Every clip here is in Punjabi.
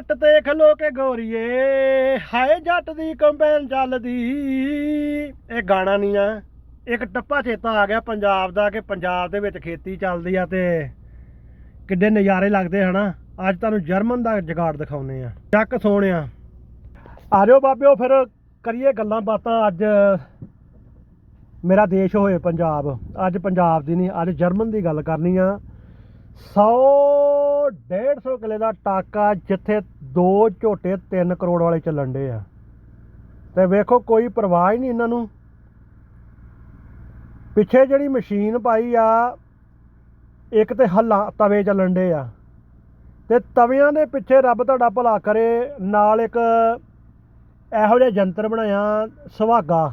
ਵੱਟ ਤੇ ਖਲੋ ਕੇ ਗੋਰੀਏ, ਹਾਏ ਜੱਟ ਦੀ ਕੰਪੈਨ ਚੱਲਦੀ ਇਹ ਗਾਣਾ ਨਹੀਂ ਆ, ਇੱਕ ਟੱਪਾ ਚੇਤਾ ਆ ਗਿਆ ਪੰਜਾਬ ਦਾ ਕਿ ਪੰਜਾਬ ਦੇ ਵਿੱਚ ਖੇਤੀ ਚੱਲਦੀ ਆ ਤੇ ਕਿੱਡੇ ਨਜ਼ਾਰੇ ਲੱਗਦੇ ਹਨਾ। ਅੱਜ ਤੁਹਾਨੂੰ ਜਰਮਨ ਦਾ ਜਗਾੜ ਦਿਖਾਉਨੇ ਆ। ਚੱਕ ਸੋਹਣਿਆ। ਆ ਜਾਓ ਬਾਬਿਓ, ਫਿਰ ਕਰੀਏ ਗੱਲਾਂ ਬਾਤਾਂ। ਅੱਜ ਮੇਰਾ ਦੇਸ਼ ਹੋਏ ਪੰਜਾਬ। ਅੱਜ ਪੰਜਾਬ ਦੀ ਨਹੀਂ ਅੱਜ ਜਰਮਨ ਦੀ ਗੱਲ ਕਰਨੀ ਆ। 100 150 ਕਿਲੇ ਦਾ ਟਾਕਾ ਜਿੱਥੇ ਦੋ ਝੋਟੇ 3 ਕਰੋੜ ਵਾਲੇ ਚੱਲਣ ਡੇ ਆ। ਤੇ ਵੇਖੋ, ਕੋਈ ਪਰਵਾਹ ਹੀ ਨਹੀਂ ਇਹਨਾਂ ਨੂੰ। ਪਿੱਛੇ ਜਿਹੜੀ ਮਸ਼ੀਨ ਪਾਈ ਆ, ਇੱਕ ਤੇ ਹੱਲਾ ਤਵੇ ਚੱਲਣ ਡੇ ਆ। ਤੇ ਤਵਿਆਂ ਦੇ ਪਿੱਛੇ ਰੱਬ ਤੁਹਾਡਾ ਭਲਾ ਕਰੇ, ਨਾਲ ਇੱਕ ਇਹੋ ਜਿਹਾ ਯੰਤਰ ਬਣਾਇਆ, ਸੁਹਾਗਾ।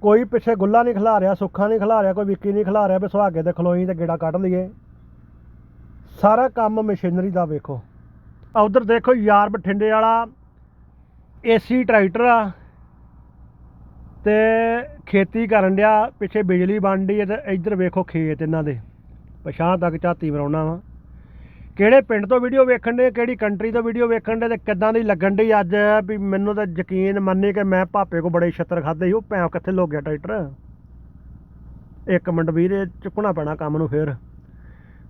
ਕੋਈ ਪਿੱਛੇ ਗੁੱਲਾ ਨਹੀਂ ਖਿਲਾ ਰਿਹਾ ਸੁੱਖਾ ਨਹੀਂ ਖਿਲਾ ਰਿਹਾ ਕੋਈ ਵਿੱਕੀ ਨਹੀਂ ਖਿਲਾ ਰਿਹਾ ਵੀ ਸੁਹਾਗੇ ਤੇ ਖਲੋਈ ਤੇ ਗੇੜਾ ਕੱਢ ਲਈਏ। ਸਾਰਾ ਕੰਮ ਮਸ਼ੀਨਰੀ ਦਾ ਵੇਖੋ। ਆ ਉਧਰ ਦੇਖੋ ਯਾਰ ਬਠਿੰਡੇ ਵਾਲਾ ਏਸੀ ਟਰੈਕਟਰ ਆ, ਤੇ ਖੇਤੀ ਕਰਨ ਡਿਆ, ਪਿੱਛੇ ਬਿਜਲੀ ਬਣ ਡਈ ਹੈ ਤੇ ਇੱਧਰ ਵੇਖੋ ਖੇਤ ਇਹਨਾਂ ਦੇ। ਪਛਾਂ ਤੱਕ ਝਾਤੀ ਮਰਾਉਣਾ ਵਾ। ਕਿਹੜੇ ਪਿੰਡ ਤੋਂ ਵੀਡੀਓ ਵੇਖਣ ਦੇ ਕਿਹੜੀ ਕੰਟਰੀ ਤੋਂ ਵੀਡੀਓ ਵੇਖਣ ਦੇ ਤੇ ਕਿੱਦਾਂ ਦੀ ਲੱਗਣ ਡਈ ਅੱਜ? ਵੀ ਮੈਨੂੰ ਤਾਂ ਯਕੀਨ ਮੰਨੇ ਕਿ ਮੈਂ ਭਾਪੇ ਕੋ ਬੜੇ ਛੱਤਰ ਖਾਦੇ ਸੀ, ਉਹ ਭੈਂ ਕਿੱਥੇ ਲੋ ਗਿਆ ਟਰੈਕਟਰ ਇੱਕ ਮਿੰਟ ਵੀਰੇ, ਚੁੱਕਣਾ ਪੈਣਾ ਕੰਮ ਨੂੰ ਫੇਰ।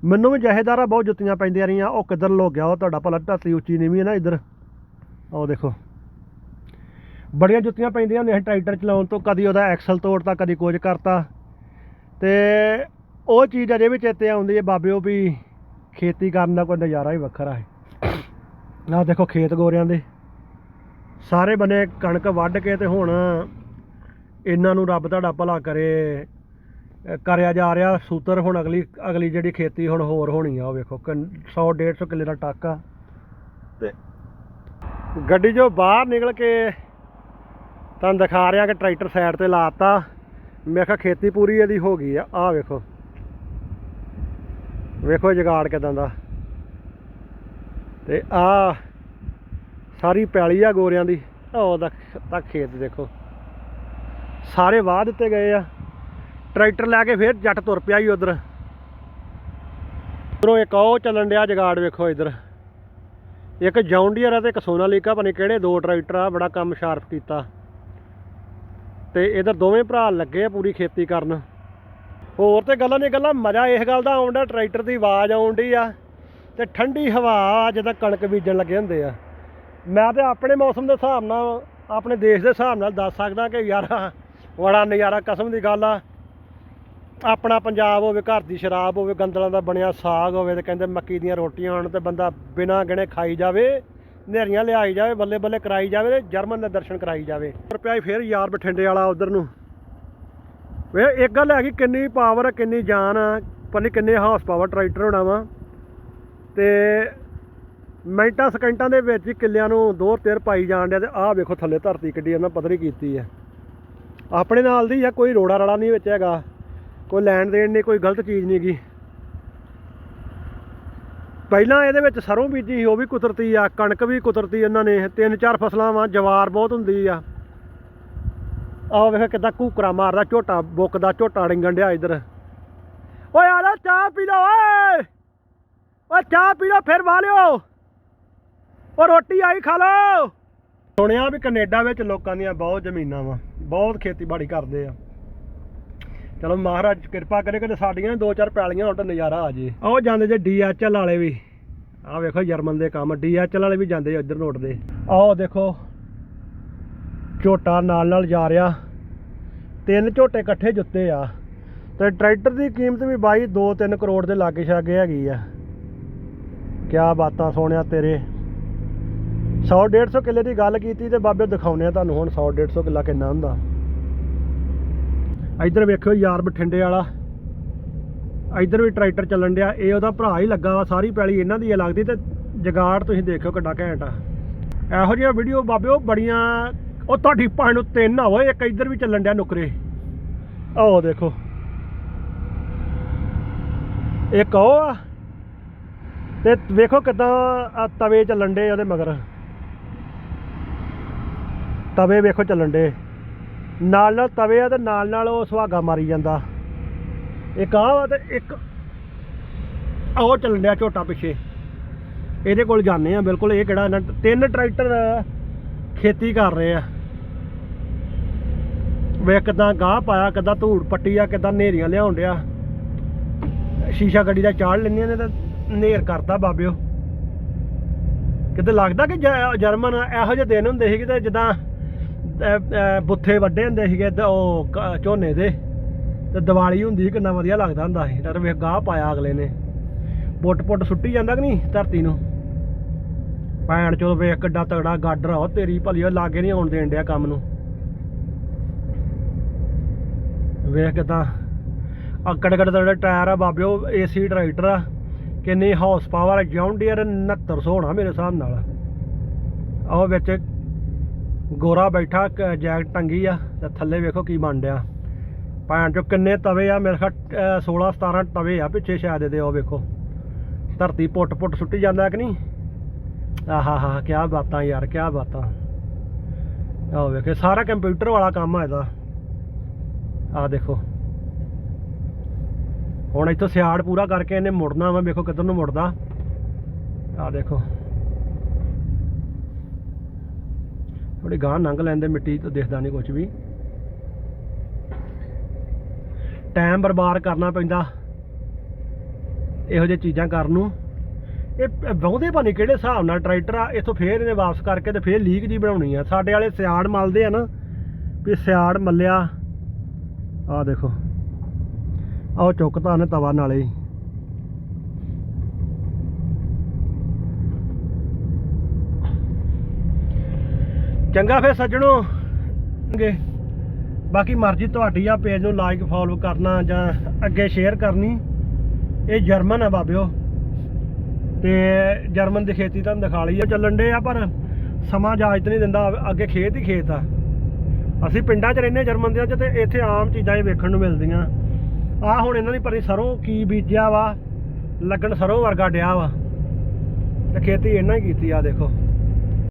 ਮੈਨੂੰ ਵੀ ਜਹੇਦਾਰਾ ਬਹੁਤ ਜੁੱਤੀਆਂ ਪੈਂਦੀਆਂ ਰਹੀਆਂ। ਉਹ ਕਿੱਧਰ ਲੋ ਗਿਆ, ਉਹ ਤੁਹਾਡਾ ਭਲਾ ਢਾਤੀ ਉੱਚੀ ਨੀਵੀਂ ਹੈ ਨਾ ਇੱਧਰ। ਆਹ ਦੇਖੋ। ਬੜੀਆਂ ਜੁੱਤੀਆਂ ਪੈਂਦੀਆਂ ਨੇ ਟਰੈਕਟਰ ਚਲਾਉਣ ਤੋਂ, ਕਦੀ ਉਹਦਾ ਐਕਸਲ ਤੋੜਤਾ, ਕਦੀ ਕੁਝ ਕਰਤਾ। ਤੇ ਉਹ ਚੀਜ਼ ਅਜੇ ਵੀ ਚੇਤੇ ਆਉਂਦੀ ਹੈ ਬਾਬਿਓ ਵੀ ਖੇਤੀ ਕਰਨ ਦਾ ਕੋਈ ਨਜ਼ਾਰਾ ਹੀ ਵੱਖਰਾ ਹੈ। ਆਹ ਦੇਖੋ ਖੇਤ ਗੋਰਿਆਂ ਦੇ। ਸਾਰੇ ਬੰਨੇ ਕਣਕ ਵੱਢ ਕੇ ਤੇ ਹੁਣ ਇਹਨਾਂ ਨੂੰ ਰੱਬ ਤੁਹਾਡਾ ਭਲਾ ਕਰੇ। ਕਰਿਆ ਜਾ ਰਿਹਾ ਸੂਤਰ ਹੁਣ ਅਗਲੀ ਅਗਲੀ ਜਿਹੜੀ ਖੇਤੀ ਹੁਣ ਹੋਰ ਹੋਣੀ ਆ ਉਹ ਵੇਖੋ 100 150 ਕਿੱਲੇ ਦਾ ਟਾਕਾ ਤੇ ਗੱਡੀ ਜੋ ਬਾਹਰ ਨਿਕਲ ਕੇ ਤੁਹਾਨੂੰ ਦਿਖਾ ਰਿਹਾ ਕਿ ਟਰੈਕਟਰ ਸਾਈਡ ਤੇ ਲਾਤਾ ਮੈਂ ਕਿਹਾ ਖੇਤੀ ਪੂਰੀ ਇਹਦੀ ਹੋ ਗਈ ਆ। ਆਹ ਵੇਖੋ। ਵੇਖੋ ਜਗਾੜ ਕਿਦਾਂ ਦਾ। ਤੇ ਆ ਸਾਰੀ ਪੈਲੀ ਆ ਗੋਰਿਆਂ ਦੀ। ਉਹ ਦਾ ਤੱਕ ਖੇਤ ਦੇਖੋ। ਸਾਰੇ ਵਾਹ ਦਿੱਤੇ ਗਏ ਆ। ਟਰੈਕਟਰ ਲੈ ਕੇ ਫੇਰ ਜੱਟ ਤੁਰ ਪਿਆ ਹੀ ਉਧਰ। ਉਧਰੋਂ ਇੱਕ ਉਹ ਚੱਲਣ ਡਿਆ ਜਗਾੜ ਵੇਖੋ ਇਧਰ। ਇੱਕ ਜੌਂਡੀਅਰ ਆ ਤੇ ਇੱਕ ਸੋਨਾਲੀਕਾ, ਪਤਾ ਕਿਹੜੇ ਦੋ ਟਰੈਕਟਰ ਆ, ਬੜਾ ਕੰਮ ਸ਼ਾਰਪ ਕੀਤਾ। ਤੇ ਇਧਰ ਦੋਵੇਂ ਭਰਾ ਲੱਗੇ ਆ ਪੂਰੀ ਖੇਤੀ ਕਰਨ। ਹੋਰ ਤੇ ਗੱਲਾਂ ਨਹੀਂ ਗੱਲਾਂ, ਮਜ਼ਾ ਇਸ ਗੱਲ ਦਾ ਆਉਂਦਾ ਟਰੈਕਟਰ ਦੀ ਆਵਾਜ਼ ਆਉਂਦੀ ਆ। ਤੇ ਠੰਡੀ ਹਵਾ ਜਦੋਂ ਕਣਕ ਬੀਜਣ ਲੱਗੇ ਹੁੰਦੇ ਆ। ਮੈਂ ਤੇ ਆਪਣੇ ਮੌਸਮ ਦੇ ਹਿਸਾਬ ਨਾਲ, ਆਪਣੇ ਦੇਸ਼ ਦੇ ਹਿਸਾਬ ਨਾਲ ਦੱਸ ਸਕਦਾ ਕਿ ਯਾਰ, ਬੜਾ ਨਜ਼ਾਰਾ ਕਸਮ ਦੀ ਗੱਲ ਆ। ਆਪਣਾ ਪੰਜਾਬ ਹੋਵੇ, ਘਰ ਦੀ ਸ਼ਰਾਬ ਹੋਵੇ, ਗੰਦਲਾਂ ਦਾ ਬਣਿਆ ਸਾਗ ਹੋਵੇ ਤੇ ਕਹਿੰਦੇ ਮੱਕੀ ਦੀਆਂ ਰੋਟੀਆਂ ਹੋਣ ਤੇ ਬੰਦਾ ਬਿਨਾਂ ਗਿਣੇ ਖਾਈ ਜਾਵੇ, ਨੇਰੀਆਂ ਲਿਆਈ ਜਾਵੇ, ਬੱਲੇ ਬੱਲੇ ਕਰਾਈ ਜਾਵੇ ਤੇ ਜਰਮਨ ਦੇ ਦਰਸ਼ਨ ਕਰਾਈ ਜਾਵੇ। ਰੁਪਿਆ ਫੇਰ ਯਾਰ ਬਠਿੰਡੇ ਵਾਲਾ ਉਧਰ ਨੂੰ। ਵੇ ਇੱਕ ਗੱਲ ਹੈਗੀ, ਕਿੰਨੀ ਪਾਵਰ ਕਿੰਨੀ ਜਾਨ ਆ, ਪਤਾ ਨੀ ਕਿੰਨੇ ਹਾਰਸ ਪਾਵਰ ਟਰੈਕਟਰ ਹੋਣਾ ਵਾ। ਤੇ ਮਿੰਟਾਂ ਸਕਿੰਟਾਂ ਦੇ ਵਿੱਚ ਹੀ ਕਿੱਲਿਆਂ ਨੂੰ ਦੋ ਤੇਰ ਪਾਈ ਜਾਣ ਡਿਆ ਤੇ ਆਹ ਵੇਖੋ ਥੱਲੇ ਧਰਤੀ ਕਿੱਡੀ ਇਹਨਾਂ ਪੱਧਰੀ ਕੀਤੀ ਹੈ ਆਪਣੇ ਨਾਲ ਦੀ ਜਾਂ ਕੋਈ ਰੋੜਾ ਰੜਾ ਨਹੀਂ ਵਿੱਚ ਹੈਗਾ। ਕੋਈ ਲੈਣ ਦੇਣ ਨਹੀਂ, ਕੋਈ ਗਲਤ ਚੀਜ਼ ਨਹੀਂ ਗੀ। ਪਹਿਲਾਂ ਇਹਦੇ ਵਿੱਚ ਸਰੋਂ ਬੀਜੀ ਸੀ, ਉਹ ਵੀ ਕੁਦਰਤੀ ਆ, ਕਣਕ ਵੀ ਕੁਦਰਤੀ ਇਹਨਾਂ ਨੇ। ਤਿੰਨ ਚਾਰ ਫਸਲਾਂ ਵਾਂ, ਜਵਾਰ ਬਹੁਤ ਹੁੰਦੀ ਆ। ਆਹ ਵੇਖ ਕਿਦਾਂ ਕੂਕਰਾ ਮਾਰਦਾ, ਝੋਟਾ ਬੁੱਕਦਾ, ਝੋਟਾ ਡਿੰਗਣ ਡਿਆ ਇੱਧਰ। ਓਏ ਆ ਜਾ, ਚਾਹ ਪੀ ਲਓ, ਓਏ! ਓਏ ਚਾਹ ਪੀ ਲਓ, ਫਿਰ ਵਾਲਿਓ। ਓ ਰੋਟੀ ਆਈ, ਖਾ ਲਓ। ਸੁਣਿਆ ਵੀ ਕੈਨੇਡਾ ਵਿੱਚ ਲੋਕਾਂ ਦੀਆਂ ਬਹੁਤ ਜ਼ਮੀਨਾਂ ਵਾ, ਬਹੁਤ ਖੇਤੀਬਾੜੀ ਕਰਦੇ ਆ। ਚਲੋ ਮਹਾਰਾਜ, ਕਿਰਪਾ ਕਰੇ ਕਿ ਸਾਡੀਆਂ ਦੋ ਚਾਰ ਪੈਲੀਆਂ ਹੁਣ ਨਜ਼ਾਰਾ ਆ ਜੇ। ਆਹ ਜਾਂਦੇ ਜੇ ਡੀਐਚਐਲ ਵਾਲੇ ਵੀ। ਆਹ ਵੇਖੋ ਜਰਮਨ ਦੇ ਕੰਮ ਡੀਐਚਐਲ ਵਾਲੇ ਵੀ ਜਾਂਦੇ ਆ ਇੱਧਰ ਨੋਟ ਦੇ ਆਹ ਦੇਖੋ, ਝੋਟਾ ਨਾਲ ਨਾਲ ਜਾ ਰਿਹਾ। ਤਿੰਨ ਝੋਟੇ ਇਕੱਠੇ ਜੁੱਤੇ ਆ। ਤੇ ਟਰੈਕਟਰ ਦੀ ਕੀਮਤ ਵੀ ਬਾਈ 2-3 ਕਰੋੜ ਦੇ ਲਾਗੇ ਛਾਗੇ ਹੈਗੀ ਆ। ਕਿਆ ਬਾਤਾਂ ਸੋਹਣਿਆ ਤੇਰੇ। 100 150 ਕਿੱਲੇ ਦੀ ਗੱਲ ਕੀਤੀ ਤੇ ਬਾਬੇ ਦਿਖਾਉਨੇ ਆ ਤੁਹਾਨੂੰ ਹੁਣ 100 150 ਕਿੱਲਾ ਕਿੰਨਾ ਹੁੰਦਾ। ਇੱਧਰ ਵੇਖਿਓ ਯਾਰ ਬਠਿੰਡੇ ਵਾਲਾ। ਇੱਧਰ ਵੀ ਟਰੈਕਟਰ ਚੱਲਣ ਡਿਆ। ਇਹ ਉਹਦਾ ਭਰਾ ਹੀ ਲੱਗਾ ਵਾ, ਸਾਰੀ ਪੈਲੀ ਇਹਨਾਂ ਦੀ ਆ ਲੱਗਦੀ ਤੇ ਜਗਾੜ ਤੁਸੀਂ ਦੇਖਿਓ ਕਿੱਡਾ ਘੈਂਟ ਆ। ਇਹੋ ਜਿਹੀਆਂ ਵੀਡੀਓ ਬਾਬੇ ਉਹ ਬੜੀਆਂ, ਉਹ ਤੁਹਾਡੀ ਭਾਣ ਨੂੰ ਤਿੰਨ ਆ ਓਏ, ਇੱਕ ਇੱਧਰ ਵੀ ਚੱਲਣ ਡਿਆ ਨੁਕਰੇ। ਆਓ ਦੇਖੋ। ਇੱਕ ਉਹ ਆ, ਤੇ ਵੇਖੋ ਕਿਦਾਂ ਆ ਤਵੇ ਚੱਲਣ ਡੇ ਉਹਦੇ ਮਗਰ। ਤਵੇ ਵੇਖੋ ਚੱਲਣ ਡੇ ਨਾਲ ਨਾਲ ਤਵੇ ਆ ਤੇ ਨਾਲ ਨਾਲ ਉਹ ਸੁਹਾਗਾ ਮਾਰੀ ਜਾਂਦਾ। ਇੱਕ ਆਹ ਵਾ ਤੇ ਇੱਕ ਉਹ ਚੱਲਣ ਡਿਆ ਝੋਟਾ ਪਿੱਛੇ। ਇਹਦੇ ਕੋਲ ਜਾਂਦੇ ਆ ਬਿਲਕੁਲ, ਇਹ ਕਿਹੜਾ ਇਹਨਾਂ ਤਿੰਨ ਟਰੈਕਟਰ ਖੇਤੀ ਕਰ ਰਹੇ ਆ। ਵੇ ਕਿਦਾਂ ਗਾਹ ਪਾਇਆ, ਕਿਦਾਂ ਧੂੜ ਪੱਟੀ ਆ, ਕਿਦਾਂ ਨੇਰੀਆਂ ਲਿਆਉਣ ਡਿਆ। ਸ਼ੀਸ਼ਾ ਗੱਡੀ ਦਾ ਚਾੜ ਲੈਂਦੀਆਂ ਨੇ ਤਾਂ ਨੇਰ ਕਰਤਾ ਬਾਬਿਓ। ਕਿਤੇ ਲੱਗਦਾ ਕਿ ਜ- ਜਰਮਨ ਇਹੋ ਜਿਹੇ ਦਿਨ ਹੁੰਦੇ ਸੀਗੇ ਤੇ ਜਿੱਦਾਂ ਬੁੱਥੇ ਵੱਡੇ ਹੁੰਦੇ ਸੀਗੇ ਉਹ ਝੋਨੇ ਦੇ ਤੇ ਦੀਵਾਲੀ ਹੁੰਦੀ ਸੀ, ਕਿੰਨਾ ਵਧੀਆ ਲੱਗਦਾ ਹੁੰਦਾ ਸੀ। ਤੇ ਵੇਖ ਗਾਹ ਪਾਇਆ ਅਗਲੇ ਨੇ। ਪੁੱਟ ਪੁੱਟ ਸੁੱਟੀ ਜਾਂਦਾ ਕਿ ਨਹੀਂ ਧਰਤੀ ਨੂੰ? ਭੈਣ ਚੋ ਵੇਖ ਕਿੱਡਾ ਤਗੜਾ ਗਾਡਰ ਆ ਤੇਰੀ ਭਲੀ, ਉਹ ਲਾਗੇ ਨਹੀਂ ਆਉਣ ਦੇਣ ਡਿਆ ਕੰਮ ਨੂੰ। ਵੇਖ ਕਿਦਾਂ ਅਕੜ ਕੜ ਤਗੜੇ ਟਾਇਰ ਆ ਬਾਬਿਓ ਏਸੀ ਟਰੈਕਟਰ ਆ। ਕਿੰਨੀ ਹਾਰਸ ਪਾਵਰ ਜੌਨ ਡੀਅਰ 6900 ਹੋਣਾ ਮੇਰੇ ਹਿਸਾਬ ਨਾਲ। ਆਹ ਵਿੱਚ ਗੋਰਾ ਬੈਠਾ, ਕ- ਜੈਕਟ ਟੰਗੀ ਆ ਤੇ ਥੱਲੇ ਵੇਖੋ ਕੀ ਬਣ ਡਿਆ ਭੈਣ ਚੋ ਕਿੰਨੇ ਤਵੇ ਆ? ਮੇਰੇ ਖਿਆਲ 16 17 ਤਵੇ ਆ ਪਿੱਛੇ ਸ਼ਾਇਦ ਦੇ ਉਹ ਵੇਖੋ। ਧਰਤੀ ਪੁੱਟ ਪੁੱਟ ਸੁੱਟੀ ਜਾਂਦਾ ਕਿ ਨਹੀਂ? ਆਹਾ ਹਾ ਕੀ ਬਾਤਾਂ ਯਾਰ ਕੀ ਬਾਤਾਂ। ਆਹ ਵੇਖੇ, ਸਾਰਾ ਕੰਪਿਊਟਰ ਵਾਲਾ ਕੰਮ ਆ ਇਹਦਾ। ਆਹ ਦੇਖੋ। ਹੁਣ ਇੱਥੋਂ ਸਿਆੜ ਪੂਰਾ ਕਰਕੇ ਇਹਨੇ ਮੁੜਨਾ ਵਾ, ਵੇਖੋ ਕਿੱਧਰ ਨੂੰ ਮੁੜਦਾ। ਆਹ ਦੇਖੋ। ਥੋੜੀ ਗਾਂ ਲੰਘ ਲੈਂਦੇ ਮਿੱਟੀ ਤੋਂ ਦਿਖਦਾ ਨਹੀਂ ਕੁਝ ਵੀ। ਟਾਈਮ ਬਰਬਾਦ ਕਰਨਾ ਪੈਂਦਾ। ਇਹੋ ਜਿਹੀ ਚੀਜ਼ਾਂ ਕਰਨ ਨੂੰ। ਇਹ ਬਹੁਤੇ ਪਾਣੀ ਕਿਹੜੇ ਹਿਸਾਬ ਨਾਲ ਟਰੈਕਟਰ ਆ, ਇੱਥੋਂ ਫੇਰ ਇਹਨੇ ਵਾਪਸ ਕਰਕੇ ਤੇ ਫੇਰ ਲੀਕ ਜੀ ਬਣਾਉਣੀ ਆ। ਸਾਡੇ ਵਾਲੇ ਸਿਆੜ ਮਲਦੇ ਆ ਨਾ, ਵੀ ਸਿਆੜ ਮੱਲਿਆ। ਆਹ ਦੇਖੋ। ਆਹ ਚੁੱਕਤਾ ਨੇ ਤਵਾ ਨਾਲੇ ਹੀ ਚੰਗਾ ਫਿਰ ਸੱਜਣੋ। ਗੇ ਬਾਕੀ ਮਰਜ਼ੀ ਤੁਹਾਡੀ ਆ, ਪੇਜ ਨੂੰ ਲਾਈਕ ਫੋਲੋ ਕਰਨਾ ਜਾਂ ਅੱਗੇ ਸ਼ੇਅਰ ਕਰਨੀ। ਇਹ ਜਰਮਨ ਆ ਬਾਬਿਓ। ਤੇ ਜਰਮਨ ਦੀ ਖੇਤੀ ਤੁਹਾਨੂੰ ਦਿਖਾ ਲਈ ਆ। ਚੱਲਣ ਦੇ ਆ, ਪਰ ਸਮਾਂ ਇਜਾਜ਼ਤ ਨਹੀਂ ਦਿੰਦਾ। ਅੱਗੇ ਖੇਤ ਹੀ ਖੇਤ ਆ। ਅਸੀਂ ਪਿੰਡਾਂ 'ਚ ਰਹਿੰਦੇ ਜਰਮਨ ਦੇ 'ਚ ਤੇ ਇੱਥੇ ਆਮ ਚੀਜ਼ਾਂ ਹੀ ਵੇਖਣ ਨੂੰ ਮਿਲਦੀਆਂ। ਆ ਹੁਣ ਇਹਨਾਂ ਦੀ ਪਰੀ ਸਰੋਂ ਕੀ ਬੀਜਿਆ ਵਾ? ਲੱਗਣ ਸਰੋਂ ਵਰਗਾ ਡਿਆ ਵਾ। ਤੇ ਖੇਤੀ ਇਹਨਾਂ ਹੀ ਕੀਤੀ ਆ, ਦੇਖੋ।